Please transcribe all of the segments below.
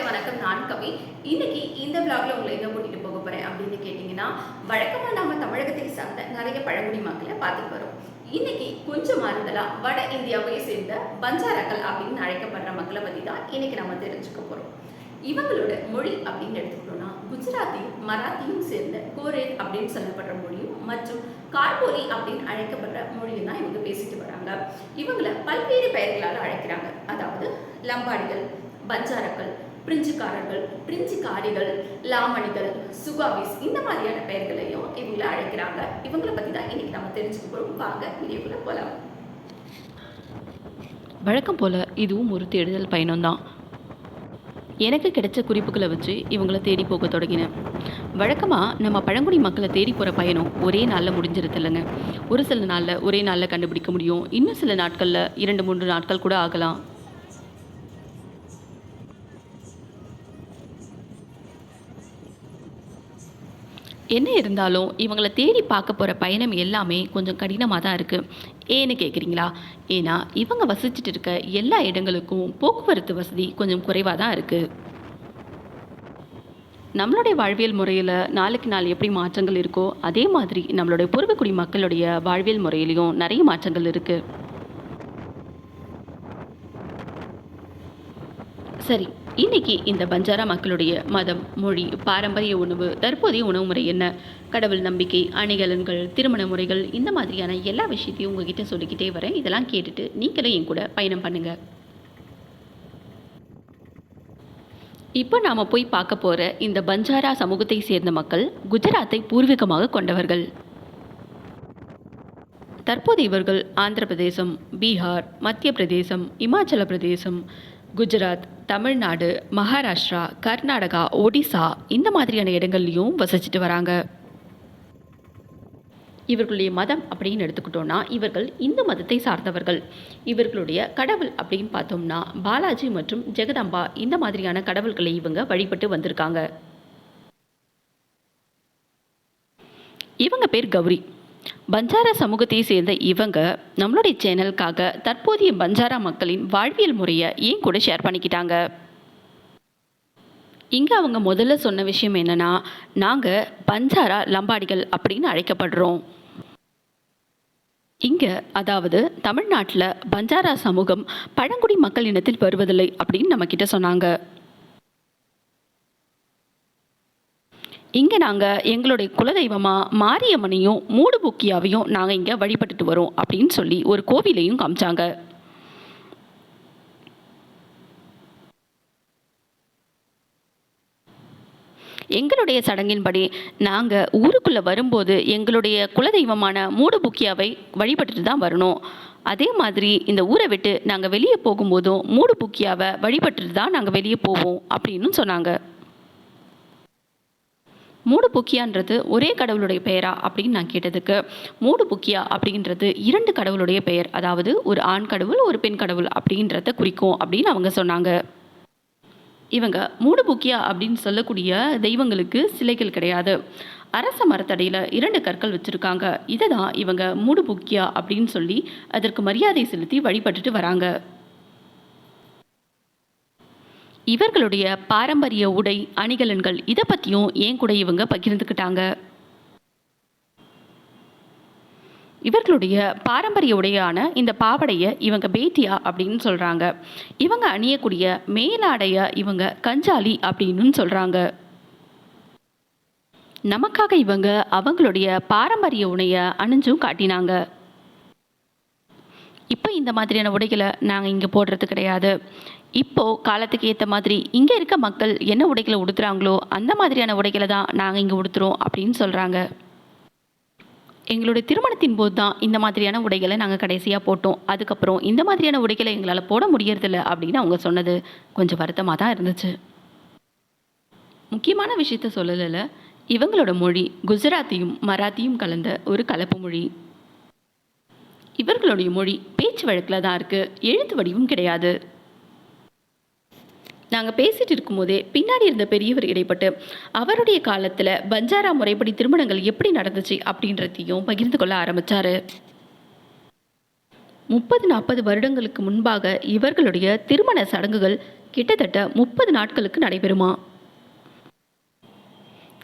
Hi வணக்கம் நான் கவி. இன்னைக்கு இந்த பிளாக்ல உங்களை எங்க கூட்டிட்டு போக போறேன் அப்படின்னு கேட்டீங்கன்னா வழக்கமா நம்ம தமிழகத்தை சார்ந்த நிறைய பழங்குடி மக்களை பார்த்துட்டு வரோம். இன்னைக்கு கொஞ்சம் மாறுதலா வட இந்தியாவை சேர்ந்த பஞ்சாரக்கள் அப்படின்னு அழைக்கப்படுற மக்களை பத்தி தான் இன்னைக்கு நம்ம தெரிஞ்சுக்க போறோம். இவங்களோட மொழி அப்படின்னு எடுத்துக்கிட்டோம்னா குஜராத்தி மராத்தியும் சேர்ந்த கோரேல் அப்படின்னு சொல்லப்படுற மொழியும் மற்றும் கார்போலி அப்படின்னு அழைக்கப்படுற மொழியும் தான் இவங்க பேசிட்டு வராங்க. இவங்களை பல்வேறு பெயர்களால் அழைக்கிறாங்க. அதாவது லம்பாடிகள் பஞ்சாரக்கள் பிரிஞ்சுக்காரர்கள் பிரிஞ்சுக்காரிகள் லாமணிகள் சுகாவிஸ் இந்த மாதிரியான பெயர்களையும் இவங்களை அழைக்கிறாங்க. இவங்களை பத்தி தான் இன்னைக்கு நம்ம தெரிஞ்சுக்க போறோம். வாங்க வீடியோக்குள்ள போலாம். வழக்கம் போல் இதுவும் ஒரு தேடுதல் பயணம்தான். எனக்கு கிடைச்ச குறிப்புகளை வச்சு இவங்களை தேடி போக தொடங்கினேன். வழக்கமாக நம்ம பழங்குடி மக்களை தேடி போகிற பயணம் ஒரே நாளில் முடிஞ்சிருது இல்லைங்க ஒரு சில நாளில் ஒரே நாளில் கண்டுபிடிக்க முடியும். இன்னும் சில நாட்களில் இரண்டு மூன்று நாட்கள் கூட ஆகலாம். என்ன இருந்தாலும் இவங்களை தேடி பார்க்க போகிற பயணம் எல்லாமே கொஞ்சம் கடினமாக தான் இருக்குது ஏன்னு கேட்குறீங்களா ஏன்னா இவங்க வசிச்சுட்டு இருக்க எல்லா இடங்களுக்கும் போக்குவரத்து வசதி கொஞ்சம் குறைவாக தான் இருக்குது நம்மளுடைய வாழ்வியல் முறையில் நாளுக்கு நாள் எப்படி மாற்றங்கள் இருக்கோ அதே மாதிரி நம்மளுடைய பூர்வக்குடி மக்களுடைய வாழ்வியல் முறையிலையும் நிறைய மாற்றங்கள் இருக்குது சரி இன்னைக்கு இந்த பஞ்சாரா மக்களுடைய மதம் மொழி பாரம்பரிய உணவு தற்போதைய உணவு முறை என்ன? கடவுள் நம்பிக்கை அணிகலன்கள் திருமண முறைகள் இந்த மாதிரியான எல்லா விஷயத்தையும் உங்ககிட்ட சொல்லிக்கிட்டே வரேன். இதெல்லாம் கேட்டுட்டு நீங்களும் என் கூட பயணம் பண்ணுங்க. இப்போ நாம் போய் பார்க்க போகிற இந்த பஞ்சாரா சமூகத்தை சேர்ந்த மக்கள் குஜராத்தை பூர்வீகமாக கொண்டவர்கள். தற்போது இவர்கள் ஆந்திர பிரதேசம் பீகார் மத்திய பிரதேசம் இமாச்சல பிரதேசம் குஜராத் தமிழ்நாடு மகாராஷ்டிரா கர்நாடகா ஒடிசா இந்த மாதிரியான இடங்கள்லையும் வசிச்சுட்டு வராங்க. இவர்களுடைய மதம் அப்படின்னு எடுத்துக்கிட்டோம்னா இவர்கள் இந்து மதத்தை சார்ந்தவர்கள். இவர்களுடைய கடவுள் அப்படின்னு பார்த்தோம்னா பாலாஜி மற்றும் ஜெகதம்பா இந்த மாதிரியான கடவுள்களை இவங்க வழிபட்டு வந்திருக்காங்க. இவங்க பேர் கௌரி. பஞ்சாரா சமூகத்தை சேர்ந்த இவங்க நம்மளுடைய சேனலுக்காக தற்போதைய பஞ்சாரா மக்களின் வாழ்வியல் முறையை ஏன் கூட ஷேர் பண்ணிக்கிட்டாங்க? இங்கே அவங்க முதல்ல சொன்ன விஷயம் என்னன்னா நாங்கள் பஞ்சாரா லம்பாடிகள் அப்படின்னு அழைக்கப்படுறோம். இங்கே அதாவது தமிழ்நாட்டில் பஞ்சாரா சமூகம் பழங்குடி மக்கள் இனத்தில் வருவதில்லை அப்படின்னு நம்மக்கிட்ட சொன்னாங்க. இங்கே நாங்கள் எங்களுடைய குலதெய்வமாக மாரியம்மனையும் மூடுபுக்கியாவையும் நாங்கள் இங்கே வழிபட்டுட்டு வரோம் அப்படின்னு சொல்லி ஒரு கோவிலையும் காமிச்சாங்க. எங்களுடைய சடங்கின்படி நாங்கள் ஊருக்குள்ளே வரும்போது எங்களுடைய குலதெய்வமான மூடுபுக்கியாவை வழிபட்டுட்டு தான் வரணும். அதே மாதிரி இந்த ஊரை விட்டு நாங்கள் வெளியே போகும்போதும் மூடுபுக்கியாவை வழிபட்டுட்டு தான் நாங்கள் வெளியே போவோம் அப்படின்னு சொன்னாங்க. மூடு புக்கியான்றது ஒரே கடவுளுடைய பெயரா அப்படின்னு நான் கேட்டதுக்கு மூடு புக்கியா அப்படின்றது இரண்டு கடவுளுடைய பெயர் அதாவது ஒரு ஆண் கடவுள் ஒரு பெண் கடவுள் அப்படின்றத குறிக்கும் அப்படின்னு அவங்க சொன்னாங்க. இவங்க மூடு புக்கியா அப்படின்னு சொல்லக்கூடிய தெய்வங்களுக்கு சிலைகள் கிடையாது. அரச மரத்தடியில் இரண்டு கற்கள் வச்சுருக்காங்க. இதை தான் இவங்க மூடு புக்கியா அப்படின்னு சொல்லி அதற்கு மரியாதை செலுத்தி வழிபட்டுட்டு வராங்க. இவர்களுடைய பாரம்பரிய உடை அணிகலன்கள் இதை பற்றியும் ஏன் கூட இவங்க பகிர்ந்துக்கிட்டாங்க? இவர்களுடைய பாரம்பரிய உடையான இந்த பாவடையை இவங்க பேத்தியா அப்படின்னு சொல்கிறாங்க இவங்க அணியக்கூடிய மேலாடைய இவங்க கஞ்சாலி அப்படின்னு சொல்கிறாங்க நமக்காக இவங்க அவங்களுடைய பாரம்பரிய உடையை அணிஞ்சும் காட்டினாங்க. இப்போ இந்த மாதிரியான உடைகளை நாங்கள் இங்கே போடுறது கிடையாது. இப்போது காலத்துக்கு ஏற்ற மாதிரி இங்கே இருக்க மக்கள் என்ன உடைகளை உடுத்துறாங்களோ அந்த மாதிரியான உடைகளை தான் நாங்கள் இங்கே உடுத்துறோம் அப்படின்னு சொல்கிறாங்க எங்களுடைய திருமணத்தின் போது தான் இந்த மாதிரியான உடைகளை நாங்கள் கடைசியாக போட்டோம். அதுக்கப்புறம் இந்த மாதிரியான உடைகளை எங்களால் போட முடியறதில்ல அப்படின்னு அவங்க சொன்னது கொஞ்சம் வருத்தமாக தான் இருந்துச்சு. முக்கியமான விஷயத்த சொல்லலை இவங்களோட மொழி குஜராத்தியும் மராத்தியும் கலந்த ஒரு கலப்பு மொழி. இவர்களுடைய மொழி பேச்சு வழக்கில் தான் இருக்குது எழுத்து வடிவும் கிடையாது. நாங்கள் பேசிட்டு இருக்கும்போதே பின்னாடி இருந்த பெரியவர் இடைப்பட்டு அவருடைய காலத்தில் பஞ்சாரா முறைப்படி திருமணங்கள் எப்படி நடந்துச்சு? அப்படின்றதையும் பகிர்ந்து கொள்ள ஆரம்பித்தார் முப்பது நாற்பது வருடங்களுக்கு முன்பாக இவர்களுடைய திருமண சடங்குகள் கிட்டத்தட்ட முப்பது நாட்களுக்கு நடைபெறுமா?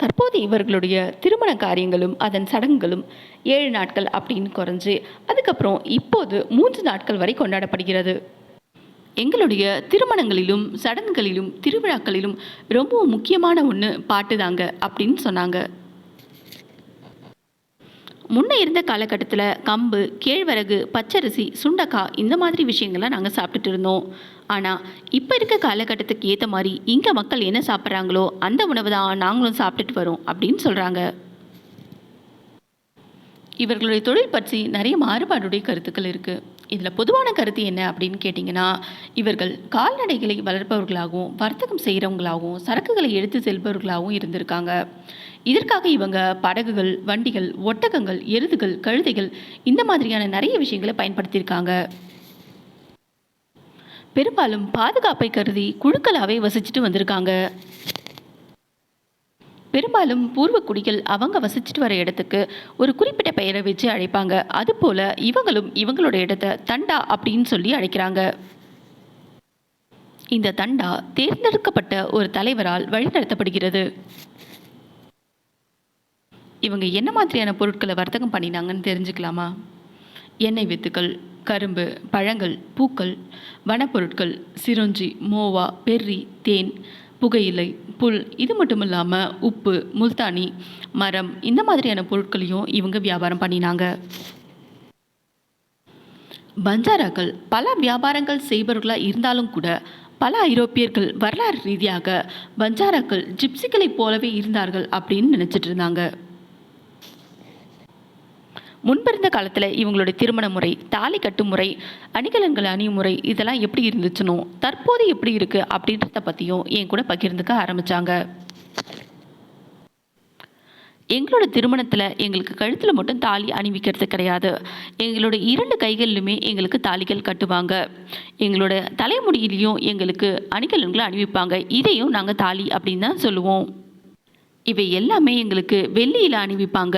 தற்போது இவர்களுடைய திருமண காரியங்களும் அதன் சடங்குகளும் ஏழு நாட்கள் அப்படின்னு குறைஞ்சி அதுக்கப்புறம் இப்போது மூன்று நாட்கள் வரை கொண்டாடப்படுகிறது. எங்களுடைய திருமணங்களிலும் சடங்குகளிலும் திருவிழாக்களிலும் ரொம்ப முக்கியமான ஒன்று பாட்டு தாங்க அப்படின்னு சொன்னாங்க. முன்ன இருந்த காலகட்டத்தில் கம்பு கேழ்வரகு பச்சரிசி சுண்டக்காய் இந்த மாதிரி விஷயங்கள்லாம் நாங்கள் சாப்பிட்டுட்டு இருந்தோம். ஆனால் இப்போ இருக்க காலகட்டத்துக்கு ஏற்ற மாதிரி இங்கே மக்கள் என்ன சாப்பிட்றாங்களோ அந்த உணவு தான் நாங்களும் சாப்பிட்டுட்டு வரோம் அப்படின்னு சொல்கிறாங்க இவர்களுடைய தொழில் பற்றி நிறைய மாறுபாடுடைய கருத்துக்கள் இருக்குது இதில் பொதுவான கருத்து என்ன அப்படின்னு கேட்டிங்கன்னா இவர்கள் கால்நடைகளை வளர்ப்பவர்களாகவும் வர்த்தகம் செய்கிறவங்களாகவும் சரக்குகளை எடுத்து செல்பவர்களாகவும் இருந்திருக்காங்க. இதற்காக இவங்க படகுகள் வண்டிகள் ஒட்டகங்கள் எருதுகள் கழுதைகள் இந்த மாதிரியான நிறைய விஷயங்களை பயன்படுத்தியிருக்காங்க. பெரும்பாலும் பாதுகாப்பை கருதி குழுக்களாகவே வசிச்சுட்டு வந்திருக்காங்க. பெரும்பாலும் பூர்வ குடிகள் அவங்க வசிச்சுட்டு வர இடத்துக்கு ஒரு குறிப்பிட்ட பெயரை வச்சு அழைப்பாங்க. அதுபோல இவங்களும் இவங்களோட இடத்த தண்டா அப்படின்னு சொல்லி அழைக்கிறாங்க. இந்த தண்டா தேர்ந்தெடுக்கப்பட்ட ஒரு தலைவரால் வழிநடத்தப்படுகிறது. இவங்க என்ன மாதிரியான பொருட்களை வர்த்தகம் பண்ணினாங்கன்னு தெரிஞ்சுக்கலாமா? எண்ணெய் வித்துக்கள் கரும்பு பழங்கள் பூக்கள் வனப்பொருட்கள் சிரொஞ்சி மோவா பெர்ரி தேன் புகையிலை புல் இது மட்டும் இல்லாமல் உப்பு முல்தானி மரம் இந்த மாதிரியான பொருட்களையும் இவங்க வியாபாரம் பண்ணினாங்க. பஞ்சாராக்கள் பல வியாபாரங்கள் செய்பவர்களாக இருந்தாலும் கூட பல ஐரோப்பியர்கள் வரலாறு ரீதியாக பஞ்சாராக்கள் ஜிப்சிகளைப் போலவே இருந்தார்கள் அப்படின்னு நினச்சிட்டு இருந்தாங்க. முன்பிருந்த காலத்தில் இவங்களுடைய திருமண முறை தாலி கட்டும் முறை அணிகலன்கள் அணியும் முறை இதெல்லாம் எப்படி இருந்துச்சுனோ தற்போது எப்படி இருக்குது அப்படின்றத பற்றியும் என் கூட பகிர்ந்துக்க ஆரம்பித்தாங்க எங்களோட திருமணத்தில் எங்களுக்கு கழுத்தில் மட்டும் தாலி அணிவிக்கிறது கிடையாது. எங்களோட இரண்டு கைகளிலுமே எங்களுக்கு தாலிகள் கட்டுவாங்க. எங்களோட தலைமுடியிலையும் எங்களுக்கு அணிகலன்களை அணிவிப்பாங்க. இதையும் நாங்கள் தாலி அப்படின்னு தான் சொல்லுவோம். இவை எல்லாமே எங்களுக்கு வெள்ளியில் அணிவிப்பாங்க.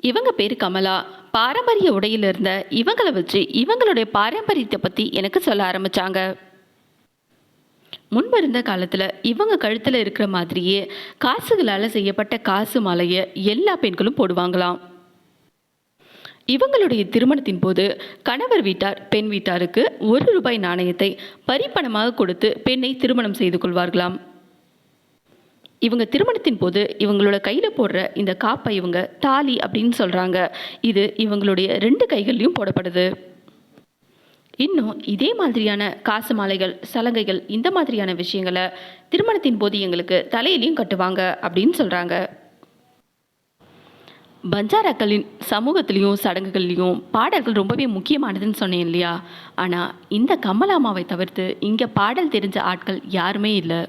இவங்க பேர் கமலா. பாரம்பரிய உடையில் இருந்த இவங்களை வச்சு இவங்களுடைய பாரம்பரியத்தை பற்றி எனக்கு சொல்ல ஆரம்பித்தாங்க முன்பு இருந்த காலத்தில் இவங்க கழுத்தில் இருக்கிற மாதிரியே காசுகளால் செய்யப்பட்ட காசு மாலையை எல்லா பெண்களும் போடுவாங்களாம். இவங்களுடைய திருமணத்தின் போது கணவர் வீட்டார் பெண் வீட்டாருக்கு ஒரு ரூபாய் நாணயத்தை பரிப்பணமாக கொடுத்து பெண்ணை திருமணம் செய்து கொள்வார்களாம். இவங்க திருமணத்தின் போது இவங்களோட கையில் போடுற இந்த காப்பை இவங்க தாலி அப்படின்னு சொல்கிறாங்க இது இவங்களுடைய ரெண்டு கைகள்லையும் போடப்படுது. இன்னும் இதே மாதிரியான காசு மாலைகள் சலங்கைகள் இந்த மாதிரியான விஷயங்களை திருமணத்தின் போது எங்களுக்கு தலையிலையும் கட்டுவாங்க அப்படின்னு சொல்கிறாங்க பஞ்சாராக்களின் சமூகத்திலையும் சடங்குகள்லையும் பாடல்கள் ரொம்பவே முக்கியமானதுன்னு சொன்னேன் இல்லையா? ஆனால் இந்த கமலாமாவை தவிர்த்து இங்கே பாடல் தெரிஞ்ச ஆட்கள் யாருமே இல்லை.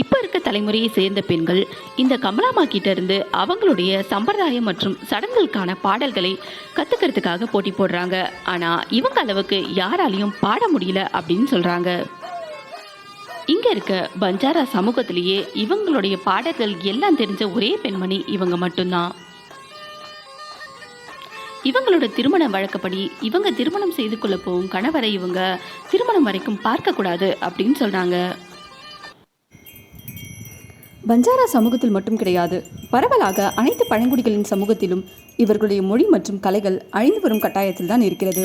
இப்போ இருக்க தலைமுறையை சேர்ந்த பெண்கள் இந்த கமலாமா கிட்ட இருந்து அவங்களுடைய சம்பிரதாயம் மற்றும் சடங்குகளுக்கான பாடல்களை கத்துக்கிறதுக்காக போட்டி போடுறாங்க. ஆனா இவங்க அளவுக்கு யாராலையும் பாட முடியல அப்படின்னு சொல்றாங்க. இங்க இருக்க பஞ்சாரா சமூகத்திலேயே இவங்களுடைய பாடல்கள் எல்லாம் தெரிஞ்ச ஒரே பெண்மணி இவங்க மட்டும்தான். இவங்களோட திருமண வழக்கப்படி இவங்க திருமணம் செய்து கொள்ள போகும் கணவரை இவங்க திருமணம் வரைக்கும் பார்க்கக்கூடாது அப்படின்னு சொல்றாங்க. பஞ்சாரா சமூகத்தில் மட்டும் கிடையாது பரவலாக அனைத்து பழங்குடிகளின் சமூகத்திலும் இவர்களுடைய மொழி மற்றும் கலைகள் அழிந்து வரும் கட்டாயத்தில் தான் இருக்கிறது.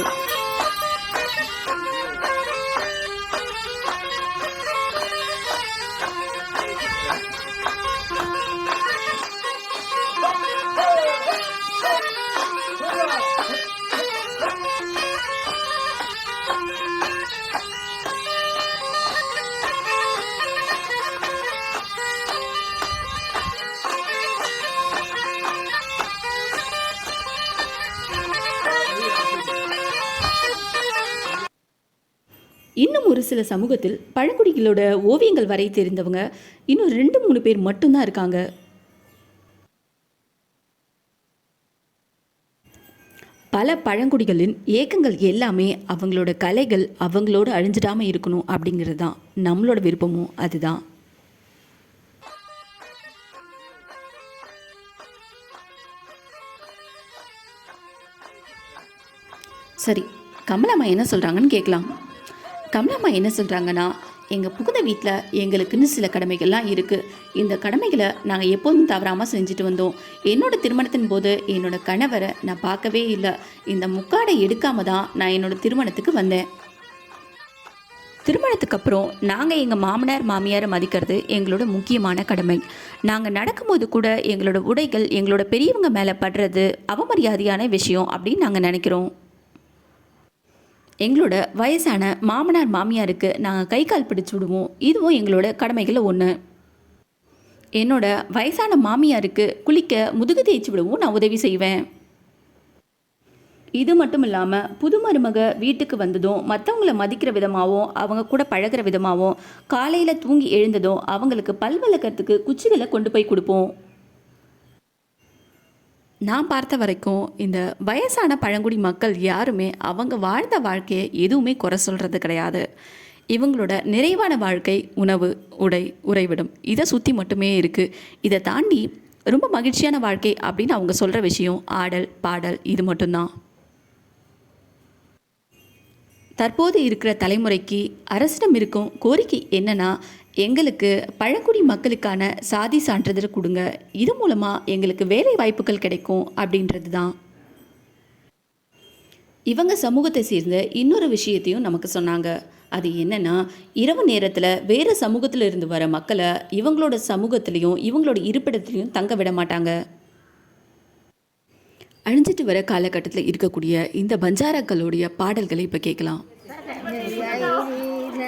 சில சமூகத்தில் பழங்குடிகளோட ஓவியங்கள் வரை தெரிந்தவங்க இன்னும் ரெண்டு மூணு பேர் மட்டும்தான் இருக்காங்க. பல பழங்குடிகளின் ஏக்கங்கள் எல்லாமே அவங்களோட கலைகள் அவங்களோட அழிஞ்சிடாமல் இருக்கணும் அப்படிங்கிறது தான். நம்மளோட விருப்பமும் அதுதான். சரி கமலாம்மா என்ன சொல்கிறாங்கன்னு கேட்கலாம். கமலாம்மா என்ன சொல்கிறாங்கன்னா எங்கள் புகுந்த வீட்டில் எங்களுக்குன்னு சில கடமைகள்லாம் இருக்குது இந்த கடமைகளை நாங்கள் எப்போதும் தவறாமல் செஞ்சுட்டு வந்தோம். என்னோடய திருமணத்தின் போது என்னோடய கணவரை நான் பார்க்கவே இல்லை. இந்த முக்காடை எடுக்காமல் தான் நான் என்னோட திருமணத்துக்கு வந்தேன். திருமணத்துக்கு அப்புறம் நாங்கள் எங்கள் மாமனார் மாமியாரை மதிக்கிறது எங்களோட முக்கியமான கடமை. நாங்கள் நடக்கும்போது கூட எங்களோட உடைகள் எங்களோட பெரியவங்க மேலே படுறது அவமரியாதையான விஷயம் அப்படின்னு நாங்கள் நினைக்கிறோம். எங்களோட வயசான மாமனார் மாமியாருக்கு நாங்கள் கை கால் பிடிச்சு விடுவோம். இதுவும் எங்களோட கடமைகளில் ஒன்று என்னோட வயசான மாமியாருக்கு குளிக்க முதுகு தேய்ச்சி விடவும் நான் உதவி செய்வேன். இது மட்டும் இல்லாமல் புது மருமக வீட்டுக்கு வந்ததும் மற்றவங்கள மதிக்கிற விதமாகவும் அவங்க கூட பழகிற விதமாகவும் காலையில் தூங்கி எழுந்ததும் அவங்களுக்கு பல் குச்சிகளை கொண்டு போய் கொடுப்போம். நான் பார்த்த வரைக்கும் இந்த வயசான பழங்குடி மக்கள் யாருமே அவங்க வாழ்ந்த வாழ்க்கையை எதுவுமே குறை சொல்கிறது கிடையாது. இவங்களோட நிறைவான வாழ்க்கை உணவு உடை உறைவிடம். இதை சுற்றி மட்டுமே இருக்குது இதை தாண்டி ரொம்ப மகிழ்ச்சியான வாழ்க்கை அப்படின்னு அவங்க சொல்கிற விஷயம் ஆடல் பாடல் இது மட்டும்தான். தற்போது இருக்கிற தலைமுறைக்கு அரசிடம் இருக்கும் கோரிக்கை என்னென்னா எங்களுக்கு பழங்குடி மக்களுக்கான சாதி சான்றிதழ் கொடுங்க. இது மூலமாக எங்களுக்கு வேலை வாய்ப்புகள் கிடைக்கும் அப்படின்றது தான் இவங்க சமூகத்தை சேர்ந்த இன்னொரு விஷயத்தையும் நமக்கு சொன்னாங்க. அது என்னன்னா இரவு நேரத்தில் வேறு சமூகத்தில் இருந்து வர மக்களை இவங்களோட சமூகத்திலையும் இவங்களோட இருப்பிடத்துலையும் தங்க விட மாட்டாங்க. அழிஞ்சிட்டு வர காலகட்டத்தில் இருக்கக்கூடிய இந்த பஞ்சாராக்களுடைய பாடல்களை இப்போ கேட்கலாம்.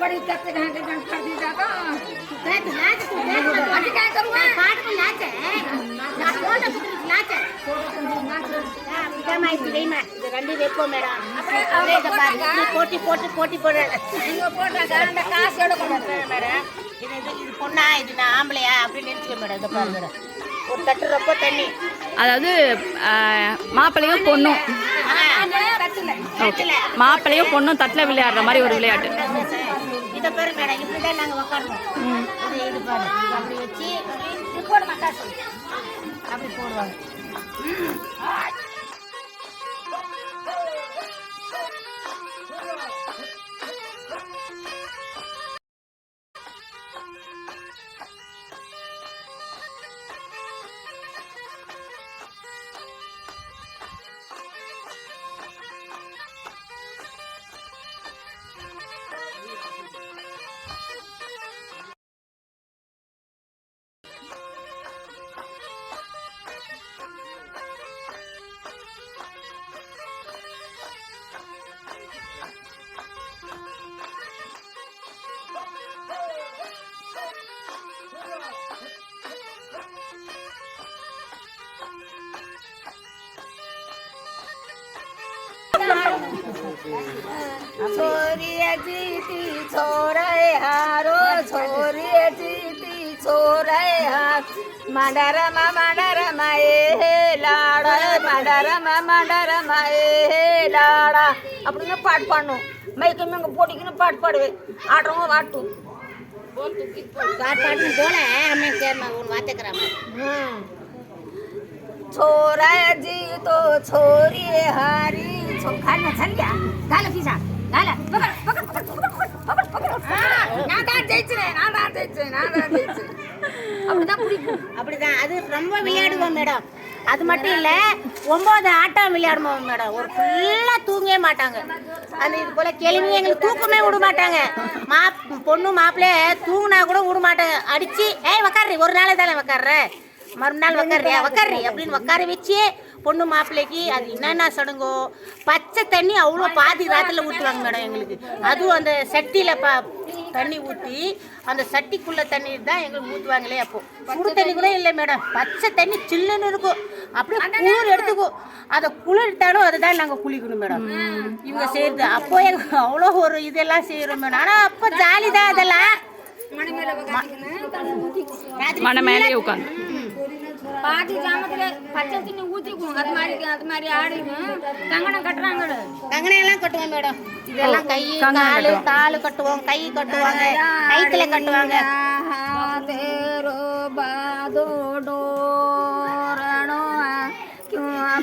बड़ी तक कहां के गन कर दी दादा तू तो नाच तू नाच अभी क्या करूं मैं? पार्ट में नाच है। नाच बोल ना तू नाच है? ரெண்டு வைப்போம் மேடம் போட்டி போட்டு போட்டி போடுறாங்க அந்த காசு எவ்வளோ கொண்டு மேடம் இது இது பொண்ணா இது நான் ஆம்பளையா அப்படின்னு நினச்சிக்க மேடம் இதை பாருங்க ஒரு தட்டு ரொம்ப தண்ணி அதாவது மாப்பிள்ளையும் பொண்ணும். மாப்பிள்ளையும் பொண்ணும் தட்டில் விளையாடுற மாதிரி ஒரு விளையாட்டு. இதை பாரு மேடம் இப்படிதான் நாங்கள் உட்காரணும் இது இது பாரு அப்படி வச்சு இது போடுமா காசு அப்படி போடுவாங்க. માંડારમા માંડારમા એ લાડા. માંડારમા માંડારમા એ લાડા. આપણને પાઠ પાડનો. મેં કે મેં પોટી કે પાઠ પાડવે. આટરો વાટતું બોલ તું કી પાઠ પાડ ને જોણે અમે શેરમાં ઓન વાતે છોરાજી તો છોરી હારી. அப்படிதான் பிடிக்கும். அப்படிதான். அது ரொம்ப விளையாடுவோம் மேடம். அது மட்டும் இல்லை ஒம்பது ஆட்டம் விளையாடுவோம் மேடம். ஒரு ஃபுல்லாக தூங்கவே மாட்டாங்க. அந்த இது போல் கிளம்பி எங்களுக்கு தூக்கமே விட மாட்டாங்க. மா பொண்ணு மாப்பிள்ளை தூங்கினா கூட விட மாட்டாங்க. அடித்து ஏய் உக்காரு ஒரு நாளே தானே உக்காடுற மறுநாள் உக்காரியா உக்காரு அப்படின்னு உட்கார வச்சு பொண்ணு மாப்பிள்ளைக்கு அது என்னென்ன சடங்கோ பச்சை தண்ணி அவ்வளோ பாதி ராத்திரில ஊற்றுவாங்க மேடம் எங்களுக்கு. அதுவும் அந்த சட்டியில் பா தண்ணி ஊற்றி அந்த சட்டிக்குள்ள தண்ணீர் தான் எங்களுக்கு ஊற்றுவாங்களே அப்போ. சுடு தண்ணி கூட இல்லை மேடம். பச்சை தண்ணி சில்லுன்னு இருக்கும். அப்படியே குளிர் எடுத்துக்கும். அதை குளிர் எடுத்தாலும் அதை தான் நாங்கள் குளிக்கணும் மேடம். இவங்க செய்யறது. அப்போ எங்க அவ்வளோ ஒரு இதெல்லாம் செய்கிறோம் மேடம். ஆனால் அப்போ ஜாலி தான் அதெல்லாம் ராத்திரி மன மேலேயே உட்காந்து பாதி ஜாமத்துல பச்சை தண்ணி ஊத்திக்கும் அது மாதிரி அது மாதிரி ஆடிக்கும் கங்கணம் கட்டுறாங்க கங்கணம் எல்லாம் கட்டுவோம் மேடம். இதெல்லாம் கை காலு காலு கட்டுவோம். கை கட்டுவாங்க. கைத்துல கட்டுவாங்க.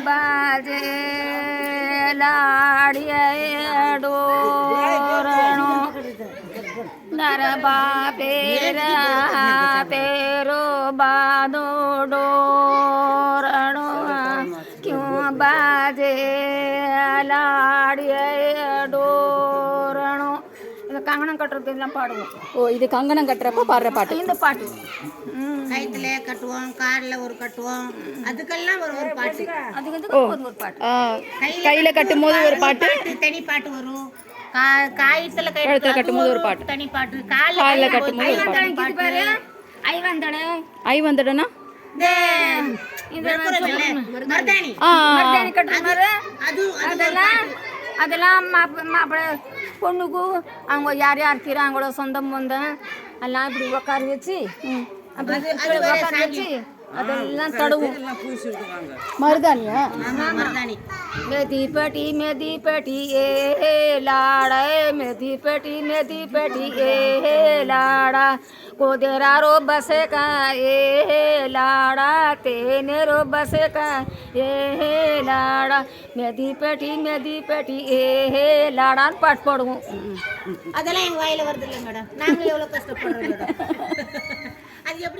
பாஜே லாடியோ ನರಬಾ ಪೇರ ಪೇರೋ ಬಾದೋಡೋ ರಣೋ ಕ್ಯೂ ಬಾಜೆ ಲಾಡಿಯಡೋ இந்த கங்கணம் கட்டுறது இதெல்லாம் பாடுவோம் ஓ இது கங்கணம் கட்டுறப்ப பாடுற பாட்டு இந்த பாட்டு சைத்துல கட்டுவோம் கார்ல ஒரு கட்டுவோம் அதுக்கெல்லாம் ஒரு ஒரு பாட்டு அதுக்கு ஒரு பாட்டு கையில கட்டும் போது ஒரு பாட்டு தனி பாட்டு வரும் காயத்துல கை கழுத்துல கட்டும்போது ஒரு பாட்டு. தனி பாட்டு. கால்ல கட்டும்போது ஒரு பாட்டு. இது பாரு. ஐவந்தடை ஐ வந்துடுனா அதெல்லாம் அதெல்லாம் மாப்ப மாப்பிள்ளை பொண்ணுக்கு அவங்க யார் யார் இருக்கிறாங்களோ சொந்தம் பந்தம் எல்லாம் இப்படி உட்கார வச்சு அப்படி உட்கார வச்சு அதெல்லாம் தடவும் மருதானியா மருதாணி मेथी पेटी मेथी पेटी ए हे लाड़ा मेथी पेटी मेथी पेटी ए हे लाड़ा कोदेरा रो बसे का ए हे लाड़ा तेने रो बसे का ए हे लाड़ा मेथी पेटी मेथी पेटी ए हे लाड़ा पाट पड़ूँ அதெல்லாம் எங்க வாயில வருது இல்லை மேடம் நாங்க எவ்வளவு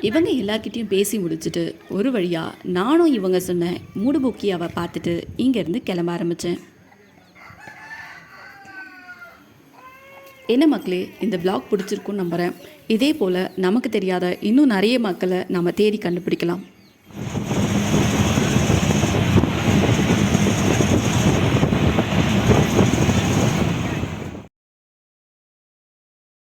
இவங்க எல்லார்கிட்டயும் பேசி முடிச்சுட்டு ஒரு வழியாக நானும் இவங்க சொன்ன மூடுபோக்கியாவை பார்த்துட்டு இங்கேருந்து கிளம்ப ஆரம்பித்தேன் என்ன மக்களே இந்த பிளாக் பிடிச்சிருக்குன்னு நம்புகிறேன் இதே போல் நமக்கு தெரியாத இன்னும் நிறைய மக்களை நம்ம தேடி கண்டுபிடிக்கலாம்.